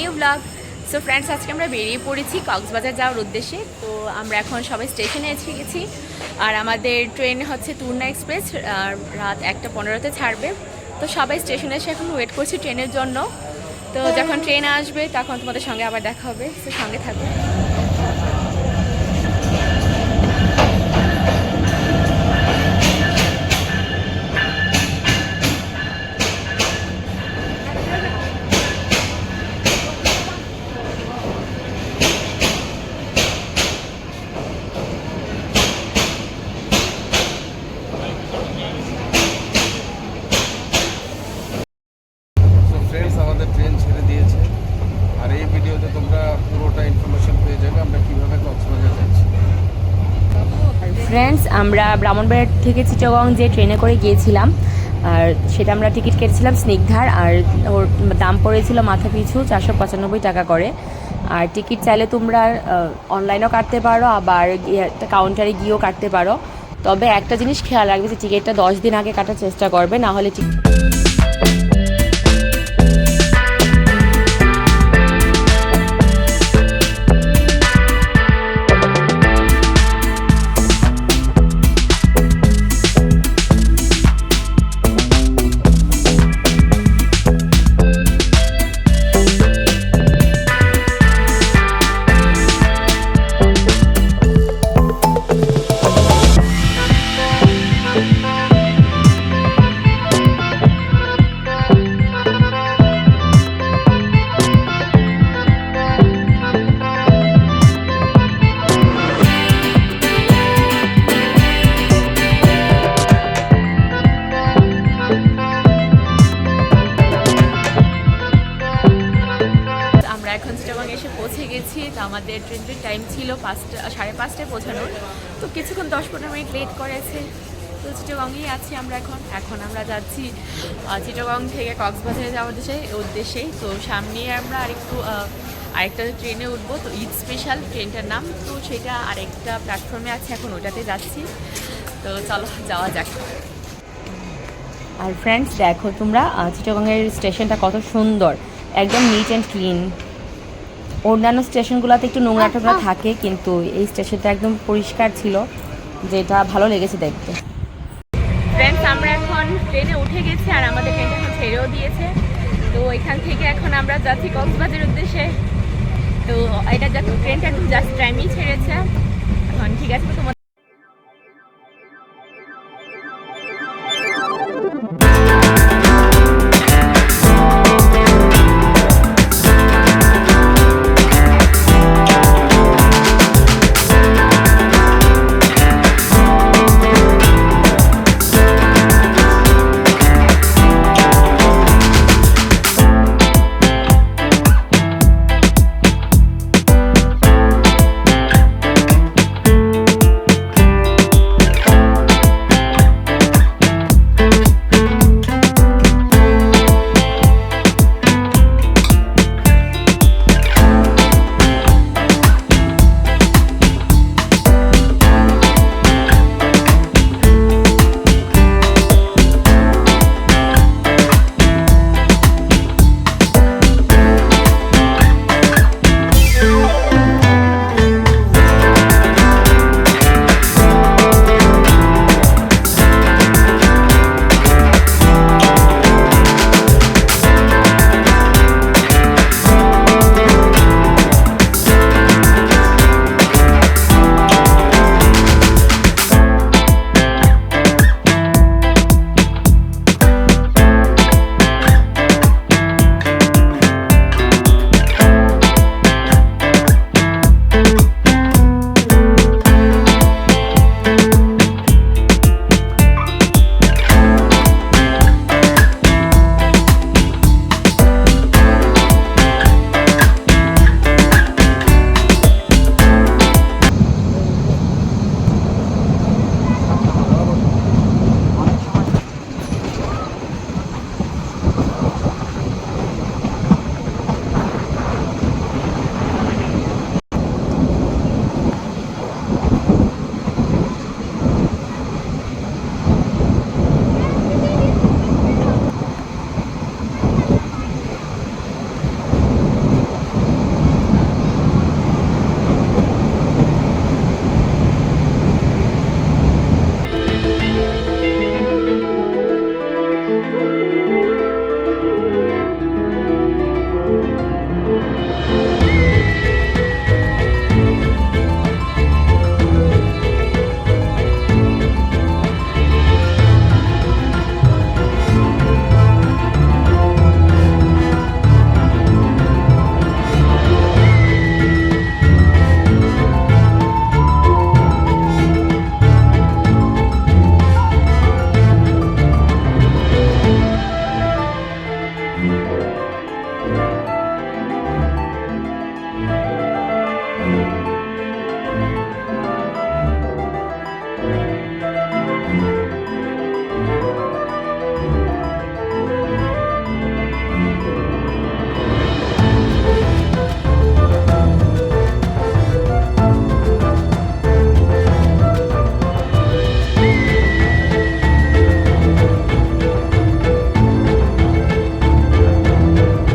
New blog so friends আজকে আমরা বেরিয়ে পড়েছি কক্সবাজার যাওয়ার উদ্দেশ্যে। তো আমরা এখন সবাই স্টেশনে এসে গেছি। আর আমাদের ট্রেন হচ্ছে টুরনা এক্সপ্রেস রাত একটা পনেরোতে ছাড়বে। তো সবাই স্টেশনে এসে এখন ওয়েট করছি ট্রেনের জন্য। তো যখন ট্রেন আসবে, তখন তোমাদের সঙ্গে আবার দেখা হবে। তো সঙ্গে থাকবে ফ্রেন্ডস আমরা ব্রাহ্মণবাড়িয়া থেকে চিটাগং যে ট্রেনে করে গিয়েছিলাম, আর সেটা আমরা টিকিট কেটেছিলাম স্নিগ্ধার, আর ওর দাম পড়েছিল মাথা পিছু চারশো পঁচানব্বই টাকা করে। আর টিকিট চাইলে তোমরা অনলাইনও কাটতে পারো, আবার কাউন্টারে গিয়েও কাটতে পারো। তবে একটা জিনিস খেয়াল রাখবে যে টিকিটটা দশ দিন আগে কাটার চেষ্টা করবে, না হলে টিকিট আমাদের ট্রেনের টাইম ছিল পাঁচটা, সাড়ে পাঁচটায় পৌঁছানোর। তো কিছুক্ষণ দশ পনেরো মিনিট লেট করেছে। তো চিটাগংয়েই আছি আমরা এখন। এখন আমরা যাচ্ছি চিটাগং থেকে কক্সবাজারে যাওয়ার উদ্দেশ্যে উদ্দেশ্যেই তো সামনে আমরা আরেকটু আরেকটা ট্রেনে উঠবো। তো ঈদ স্পেশাল ট্রেনটার নাম। তো সেটা আরেকটা প্ল্যাটফর্মে আছে, এখন ওটাতে যাচ্ছি। তো চলো, যাওয়া যাক। আর ফ্রেন্ডস দেখো তোমরা চিটাগংয়ের স্টেশনটা কত সুন্দর। একদম নিট অ্যান্ড ক্লিন অন্যান্য স্টেশনগুলোতে একটু নোংরা টোংরা থাকে কিন্তু এই স্টেশনটা একদম পরিষ্কার ছিল যেটা ভালো লেগেছে দেখতে। ফ্রেন্ডস আমরা এখন ট্রেনে উঠে গেছি আর আমাদের ট্রেনটা এখন ছেড়েও দিয়েছে। তো এখান থেকে এখন আমরা যাচ্ছি কক্সবাজারের উদ্দেশ্যে। তো এটা যা ট্রেনটা একটু জাস্ট টাইমেই ছেড়েছে। এখন ঠিক আছে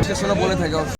প্রশাসনও বলে থাকে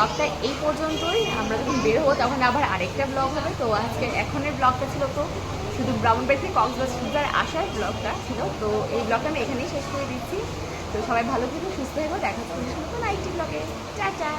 তো এই পর্যন্তই। আমরা যখন বের হব তখন আবার আরেকটা ব্লগ হবে। তো আজকে এখনের ব্লগটা ছিল তো শুধু ব্রাউন বেড থেকে কক্সবাজার আসার ব্লগটা ছিল। তো এই ব্লগটা আমি এখানেই শেষ করে দিচ্ছি। তো সবাই ভালো থেকো, সুস্থ হয়ে দেখা হচ্ছে নতুন আইটি ব্লগে টাটা